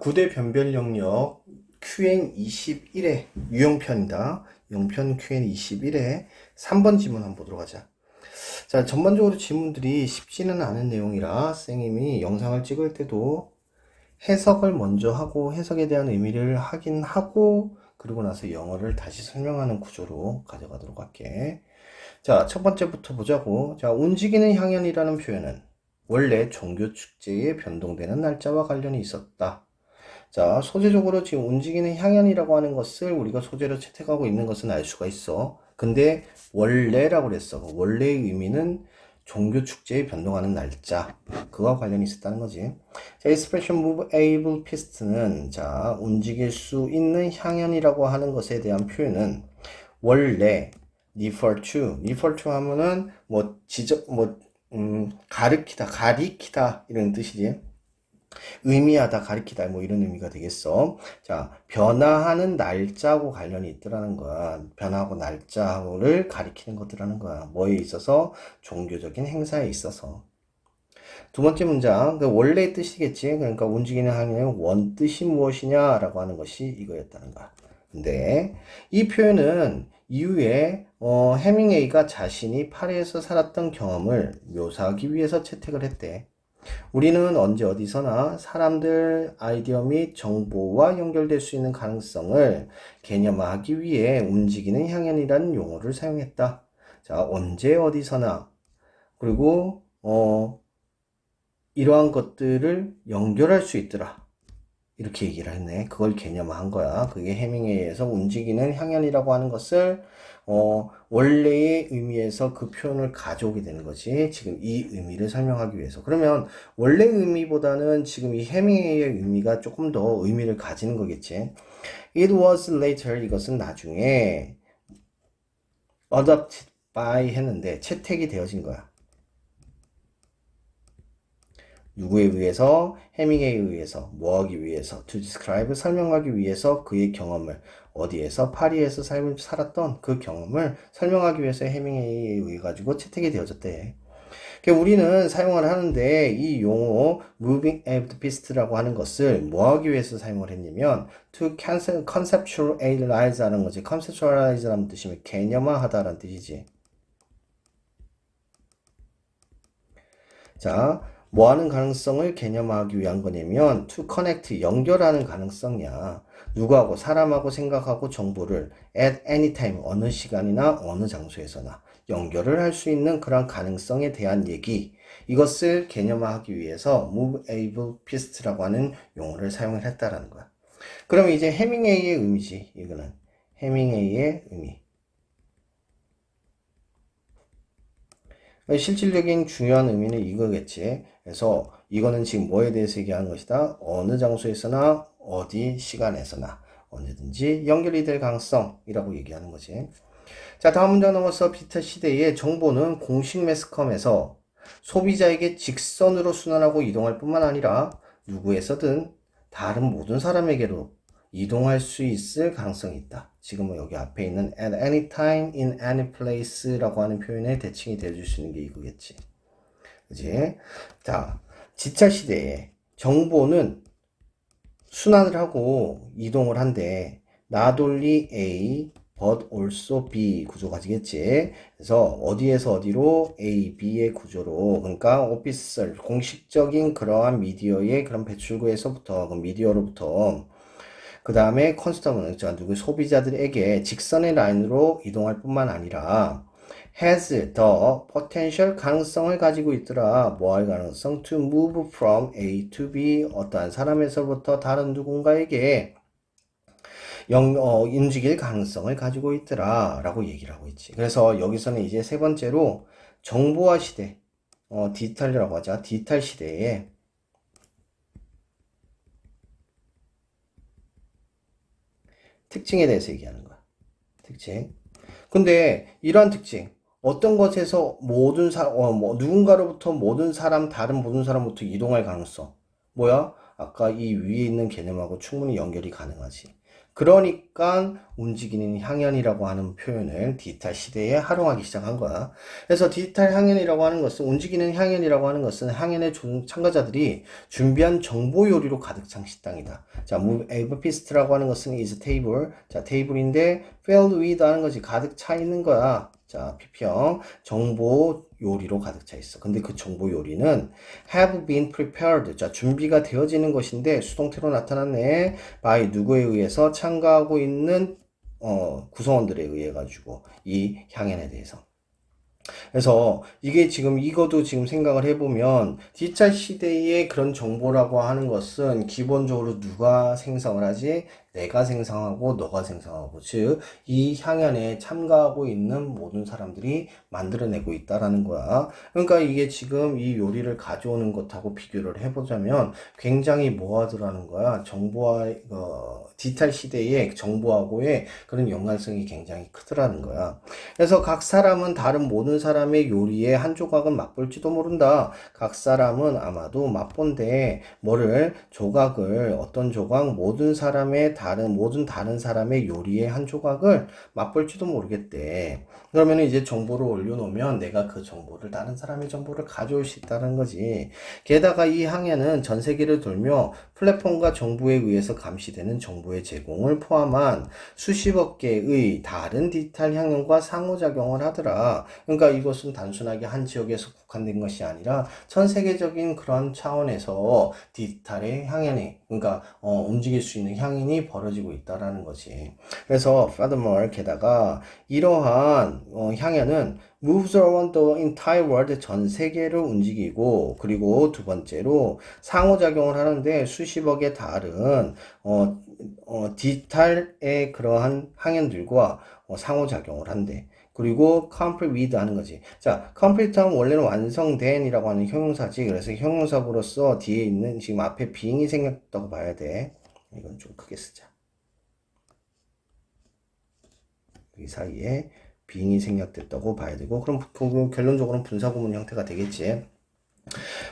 9대 변별 영역 QN 21회 유형편이다. 영편 QN 21회 3번 지문 한번 보도록 하자. 자, 전반적으로 지문들이 쉽지는 않은 내용이라 쌤님이 영상을 찍을 때도 해석을 먼저 하고 해석에 대한 의미를 확인하고 그리고 나서 영어를 다시 설명하는 구조로 가져가도록 할게. 자, 첫 번째부터 보자고. 자, 움직이는 향연이라는 표현은 원래 종교 축제에 변동되는 날짜와 관련이 있었다. 자, 소재적으로 지금 움직이는 향연이라고 하는 것을 우리가 소재로 채택하고 있는 것은 알 수가 있어. 근데 원래라고 그랬어. 원래의 의미는 종교 축제에 변동하는 날짜. 그와 관련이 있었다는 거지. 자, expression move able pist는 자, 움직일 수 있는 향연이라고 하는 것에 대한 표현은 원래 refer to, refer to 하면은 뭐 지적 뭐 음, 가르키다, 가리키다 이런 뜻이지. 의미하다, 가리키다 뭐 이런 의미가 되겠어. 자, 변화하는 날짜하고 관련이 있더라는 거야. 변화하고 날짜를 가리키는 것들하는 거야. 뭐에 있어서 종교적인 행사에 있어서. 두 번째 문장, 그 원래의 뜻이겠지. 그러니까 움직이는 항의 원 뜻이 무엇이냐라고 하는 것이 이거였다는 거야. 근데 이 표현은 이후에 어, 해밍웨이가 자신이 파리에서 살았던 경험을 묘사하기 위해서 채택을 했대. 우리는 언제 어디서나 사람들 아이디어 및 정보와 연결될 수 있는 가능성을 개념화하기 위해 움직이는 향연이라는 용어를 사용했다. 자, 언제 어디서나 그리고 어, 이러한 것들을 연결할 수 있더라. 이렇게 얘기를 했네. 그걸 개념화한 거야. 그게 해밍웨이에서 움직이는 향연이라고 하는 것을 어, 원래의 의미에서 그 표현을 가져오게 되는 거지. 지금 이 의미를 설명하기 위해서. 그러면 원래 의미보다는 지금 이 해밍웨이의 의미가 조금 더 의미를 가지는 거겠지. It was later 이것은 나중에 adopted by 했는데 채택이 되어진 거야. 누구에 의해서 해밍웨이에 의해서 뭐하기 위해서 to describe 설명하기 위해서 그의 경험을 어디에서 파리에서 삶을 살았던 그 경험을 설명하기 위해서 해밍웨이에 의해 가지고 채택이 되어졌대. 그러니까 우리는 사용을 하는데 이 용어 moving apt beast라고 하는 것을 뭐하기 위해서 사용을 했냐면 to conceptualize 하는 거지. conceptualize 라는 뜻이면 개념화하다라는 뜻이지. 자, 뭐 하는 가능성을 개념화하기 위한 거냐면 to connect 연결하는 가능성이야. 누구하고 사람하고 생각하고 정보를 at any time 어느 시간이나 어느 장소에서나 연결을 할 수 있는 그런 가능성에 대한 얘기 이것을 개념화하기 위해서 move able piece라고 하는 용어를 사용을 했다라는 거야. 그럼 이제 해밍웨이의 의미지 이거는 해밍웨이의 의미. 실질적인 중요한 의미는 이거겠지. 그래서 이거는 지금 뭐에 대해서 얘기하는 것이다. 어느 장소에서나 어디 시간에서나 언제든지 연결이 될 가능성이라고 얘기하는 거지. 자, 다음 문장 넘어서 비타 시대의 정보는 공식 매스컴에서 소비자에게 직선으로 순환하고 이동할 뿐만 아니라 누구에서든 다른 모든 사람에게로 이동할 수 있을 가능성이 있다. 지금은 여기 앞에 있는 at any time, in any place라고 하는 표현의 대칭이 되어줄 수 있는 게 이거겠지. 그지? 자, 지차 시대에 정보는 순환을 하고 이동을 한데 not only A but also B 구조 가 지겠지. 그래서 어디에서 어디로 A, B의 구조로 그러니까 오피셜 공식적인 그러한 미디어의 그런 배출구에서부터 그 미디어로부터 그 다음에 컨스터먼 누구 소비자들에게 직선의 라인으로 이동할 뿐만 아니라 has the potential 가능성을 가지고 있더라. 뭐할 가능성? to move from A to B 어떠한 사람에서부터 다른 누군가에게 영, 어, 움직일 가능성을 가지고 있더라. 라고 얘기를 하고 있지. 그래서 여기서는 이제 세 번째로 정보화 시대, 어, 디지털이라고 하자. 디지털 시대에 특징에 대해서 얘기하는 거야. 특징. 근데 이러한 특징, 어떤 것에서 모든 사, 어, 뭐, 누군가로부터 모든 사람, 다른 모든 사람부터 이동할 가능성. 뭐야? 아까 이 위에 있는 개념하고 충분히 연결이 가능하지. 그러니까 움직이는 향연이라고 하는 표현을 디지털 시대에 활용하기 시작한 거야. 그래서 디지털 향연이라고 하는 것은 움직이는 향연이라고 하는 것은 향연의 조- 참가자들이 준비한 정보 요리로 가득 찬 식당이다. 자, move a feast라고 하는 것은 is table. 자, 테이블인데 filled with 하는 것이 가득 차 있는 거야. 자, 피평 정보 요리로 가득 차 있어. 근데 그 정보 요리는 have been prepared. 자, 준비가 되어지는 것인데 수동태로 나타났네. by 누구에 의해서 참가하고 있는 어, 구성원들에 의해 가지고 이 향연에 대해서. 그래서 이게 지금 이것도 지금 생각을 해보면 디지털 시대의 그런 정보라고 하는 것은 기본적으로 누가 생성을 하지? 내가 생성하고 너가 생성하고 즉 이 향연에 참가하고 있는 모든 사람들이 만들어내고 있다라는 거야. 그러니까 이게 지금 이 요리를 가져오는 것하고 비교를 해보자면 굉장히 뭐하더라는 거야. 정보와 어, 디지털 시대의 정보하고의 그런 연관성이 굉장히 크더라는 거야. 그래서 각 사람은 다른 모든 사람의 요리의 한 조각은 맛볼지도 모른다. 각 사람은 아마도 맛본데 뭐를 조각을 어떤 조각 모든 사람의 다른 모든 다른 사람의 요리의 한 조각을 맛볼지도 모르겠대. 그러면 이제 정보를 올려놓으면 내가 그 정보를 다른 사람의 정보를 가져올 수 있다는 거지. 게다가 이 항해는 전 세계를 돌며 플랫폼과 정부에 의해서 감시되는 정보의 제공을 포함한 수십억 개의 다른 디지털 향연과 상호작용을 하더라. 그러니까 이것은 단순하게 한 지역에서 국한된 것이 아니라 전 세계적인 그런 차원에서 디지털의 향연이 그러니까 어, 움직일 수 있는 향연이 벌어지고 있다라는 거지. 그래서 furthermore 게다가 이러한 어, 향연은 moves around the entire world 전 세계를 움직이고 그리고 두 번째로 상호작용을 하는데 수십억의 다른 어, 어, 디지털의 그러한 항연들과 어, 상호작용을 한대. 그리고 complete 하는 거지. 자, complete 하면 원래는 완성된이라고 하는 형용사지. 그래서 형용사로서 뒤에 있는 지금 앞에 being이 생겼다고 봐야 돼. 이건 좀 크게 쓰자. 이 사이에 being이 생략됐다고 봐야 되고 그럼 그 결론적으로는 분사구문 형태가 되겠지.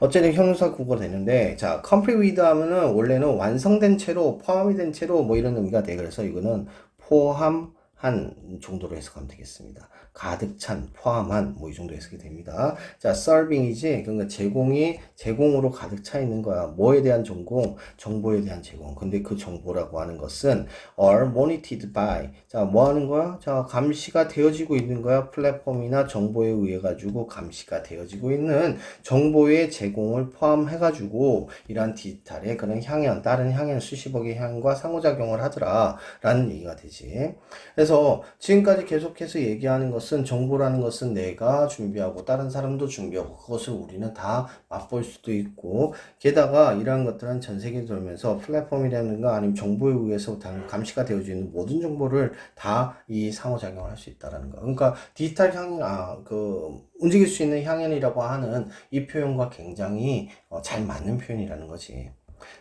어쨌든 형용사 구가 되는데 자 complete with 하면은 원래는 완성된 채로 포함이 된 채로 뭐 이런 의미가 돼 그래서 이거는 포함 한 정도로 해석하면 되겠습니다. 가득 찬, 포함한 뭐 이 정도 해석이 됩니다. 자, serving이지 그러니까 제공이 제공으로 가득 차 있는 거야. 뭐에 대한 전공? 정보에 대한 제공. 근데 그 정보라고 하는 것은 are monitored by. 자, 뭐 하는 거야? 자, 감시가 되어지고 있는 거야. 플랫폼이나 정보에 의해 가지고 감시가 되어지고 있는 정보의 제공을 포함해 가지고 이러한 디지털의 그런 향연, 다른 향연 수십억의 향과 상호작용을 하더라라는 얘기가 되지. 그래서 지금까지 계속해서 얘기하는 것은 정보라는 것은 내가 준비하고 다른 사람도 준비하고 그것을 우리는 다 맛볼 수도 있고 게다가 이러한 것들은 전 세계에 돌면서 플랫폼이라든가 아니면 정보에 의해서 당- 감시가 되어지는 모든 정보를 다 이 상호작용을 할 수 있다라는 거. 그러니까 디지털 향연, 아, 그 움직일 수 있는 향연이라고 하는 이 표현과 굉장히 어, 잘 맞는 표현이라는 거지.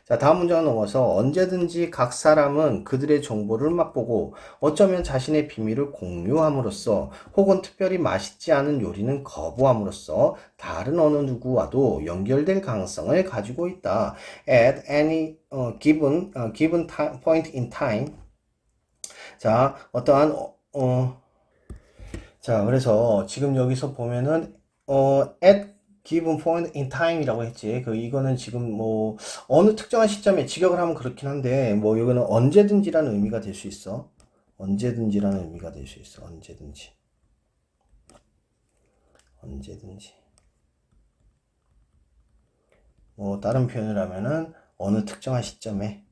자, 다음 문장을 넘어서 언제든지 각 사람은 그들의 정보를 맛보고 어쩌면 자신의 비밀을 공유함으로써 혹은 특별히 맛있지 않은 요리는 거부함으로써 다른 어느 누구와도 연결될 가능성을 가지고 있다. At any 어, given 어, given time, point in time. 자, 어떠한 어, 어, 자, 그래서 지금 여기서 보면은 어, at given point in time이라고 했지. 그 이거는 지금 뭐 어느 특정한 시점에 직역을 하면 그렇긴 한데 뭐 이거는 언제든지라는 의미가 될 수 있어. 언제든지라는 의미가 될 수 있어. 언제든지. 언제든지. 뭐 다른 표현을 하면은 어느 특정한 시점에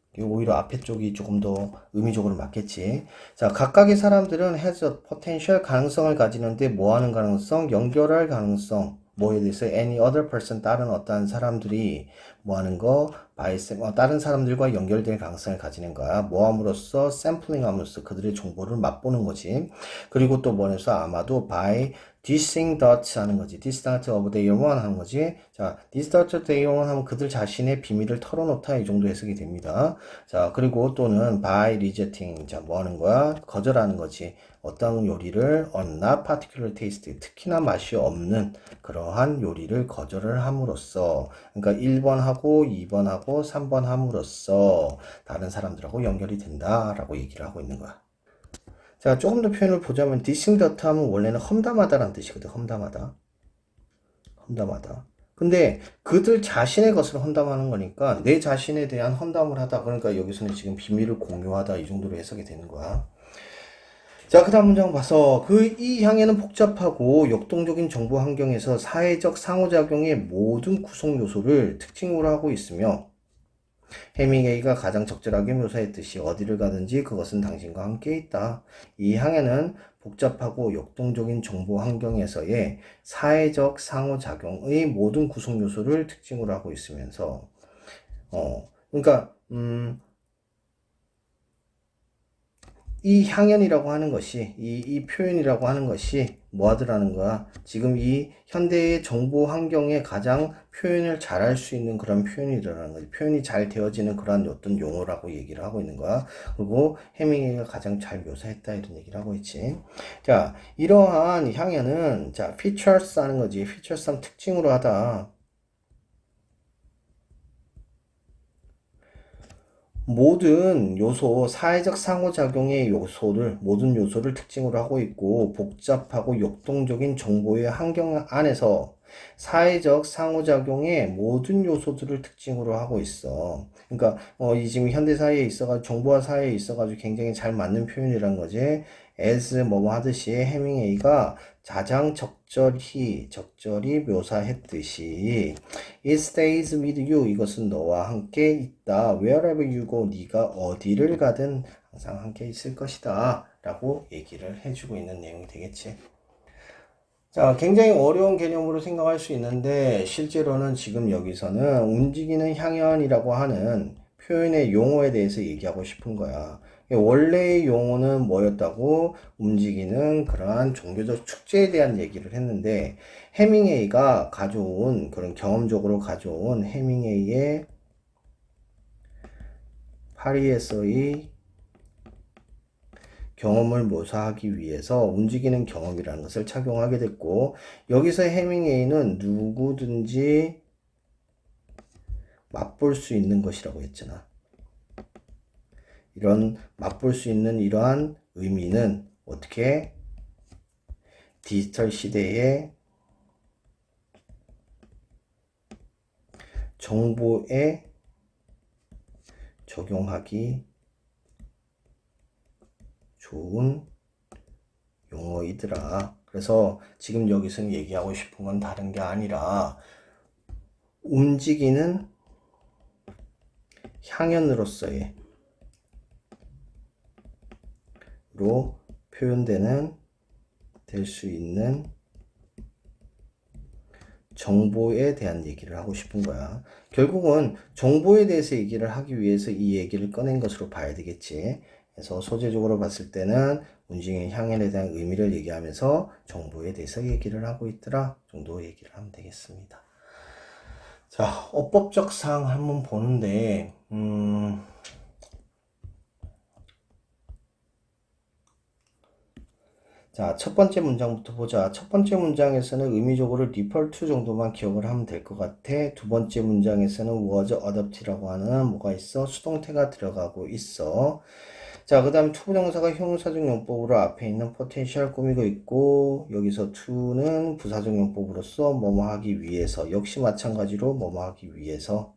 이게 오히려 앞에 쪽이 조금 더 의미적으로 맞겠지. 자, 각각의 사람들은 has a potential 가능성을 가지는데 뭐 하는 가능성? 연결할 가능성. 뭐에 대해서 any other person 다른 어떠한 사람들이 뭐 하는 거 by sam- 어, 다른 사람들과 연결될 가능성을 가지는 거야. 뭐 함으로써 샘플링 함으로써 그들의 정보를 맛보는 거지. 그리고 또 뭐해서 아마도 by dissing dots 하는 거지. dot of their one 하는 거지. 자, dot of their one 하면 그들 자신의 비밀을 털어놓다 이 정도 해석이 됩니다. 자, 그리고 또는 by rejecting. 자, 뭐 하는 거야? 거절하는 거지. 어떤 요리를 on not particular taste 특히나 맛이 없는 그러한 요리를 거절을 함으로써 그러니까 1번 하고 2번하고 3번 함으로써 다른 사람들하고 연결이 된다라고 얘기를 하고 있는 거야. 자, 조금 더 표현을 보자면 디싱더트 하면 원래는 험담하다라는 뜻이거든. 험담하다. 험담하다. 근데 그들 자신의 것을 험담하는 거니까 내 자신에 대한 험담을 하다. 그러니까 여기서는 지금 비밀을 공유하다 이 정도로 해석이 되는 거야. 자, 그 다음 문장 봐서 그 이 향에는 복잡하고 역동적인 정보 환경에서 사회적 상호작용의 모든 구성 요소를 특징으로 하고 있으며 해밍웨이가 가장 적절하게 묘사했듯이 어디를 가든지 그것은 당신과 함께 있다. 이 향에는 복잡하고 역동적인 정보 환경에서의 사회적 상호작용의 모든 구성 요소를 특징으로 하고 있으면서 어 그러니까 음, 이 향연이라고 하는 것이 이, 이 표현이라고 하는 것이 뭐 하더라는 거야? 지금 이 현대의 정보 환경에 가장 표현을 잘 할 수 있는 그런 표현이라는 거지. 표현이 잘 되어지는 그런 어떤 용어라고 얘기를 하고 있는 거야. 그리고 해밍웨이가 가장 잘 묘사했다 이런 얘기를 하고 있지. 자 이러한 향연은 자 features 하는 거지. features 하면 특징으로 하다 모든 요소, 사회적 상호작용의 요소를, 모든 요소를 특징으로 하고 있고, 복잡하고 역동적인 정보의 환경 안에서 사회적 상호작용의 모든 요소들을 특징으로 하고 있어. 그러니까, 어, 이 지금 현대 사회에 있어가지고, 정보화 사회에 있어가지고 굉장히 잘 맞는 표현이란 거지. as 뭐뭐 하듯이 해밍웨이가 가장 적절히 적절히 묘사했듯이 it stays with you 이것은 너와 함께 있다 wherever you go 네가 어디를 가든 항상 함께 있을 것이다 라고 얘기를 해주고 있는 내용이 되겠지 자 굉장히 어려운 개념으로 생각할 수 있는데 실제로는 지금 여기서는 움직이는 향연이라고 하는 표현의 용어에 대해서 얘기하고 싶은 거야. 원래의 용어는 뭐였다고 움직이는 그러한 종교적 축제에 대한 얘기를 했는데 해밍웨이가 가져온 그런 경험적으로 가져온 해밍웨이의 파리에서의 경험을 묘사하기 위해서 움직이는 경험이라는 것을 착용하게 됐고 여기서 해밍웨이는 누구든지 맛볼 수 있는 것이라고 했잖아. 이런 맛볼 수 있는 이러한 의미는 어떻게 디지털 시대에 정보에 적용하기 좋은 용어이더라. 그래서 지금 여기서 얘기하고 싶은 건 다른 게 아니라 움직이는 향연으로서의 로 표현되는 될 수 있는 정보에 대한 얘기를 하고 싶은 거야. 결국은 정보에 대해서 얘기를 하기 위해서 이 얘기를 꺼낸 것으로 봐야 되겠지. 그래서 소재적으로 봤을 때는 운징의 향연에 대한 의미를 얘기하면서 정보에 대해서 얘기를 하고 있더라 정도 얘기를 하면 되겠습니다. 자, 어법적 사항 한번 보는데, 음, 자, 첫 번째 문장부터 보자. 첫 번째 문장에서는 의미적으로 default 정도만 기억을 하면 될 것 같아. 두 번째 문장에서는 was adopted라고 하는 뭐가 있어? 수동태가 들어가고 있어. 자, 그 다음에 투부정사가 형용사적 용법으로 앞에 있는 potential 꾸미고 있고, 여기서 to는 부사적 용법으로서 뭐뭐 하기 위해서, 역시 마찬가지로 뭐뭐 하기 위해서,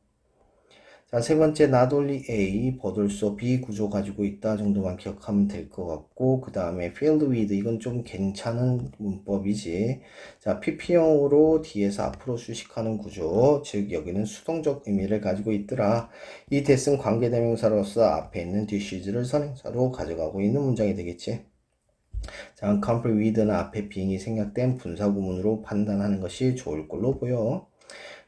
자, 세 번째, only A, 버돌소 B 구조 가지고 있다 정도만 기억하면 될 것 같고, 그 다음에 filled with, 이건 좀 괜찮은 문법이지. 자, PP형으로 뒤에서 앞으로 수식하는 구조, 즉, 여기는 수동적 의미를 가지고 있더라. 이 대승 관계대명사로서 앞에 있는 dises를 선행사로 가져가고 있는 문장이 되겠지. 자, complete with는 앞에 being이 생략된 분사구문으로 판단하는 것이 좋을 걸로 보여.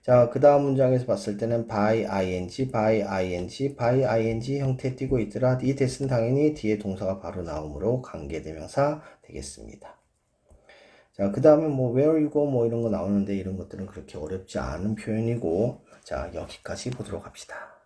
자, 그 다음 문장에서 봤을 때는 by ing, by ing, by ing 형태 띄고 있더라. 이 대신 당연히 뒤에 동사가 바로 나오므로 관계대명사 되겠습니다. 자, 그 다음에 뭐 where you go 뭐 이런 거 나오는데 이런 것들은 그렇게 어렵지 않은 표현이고 자, 여기까지 보도록 합시다.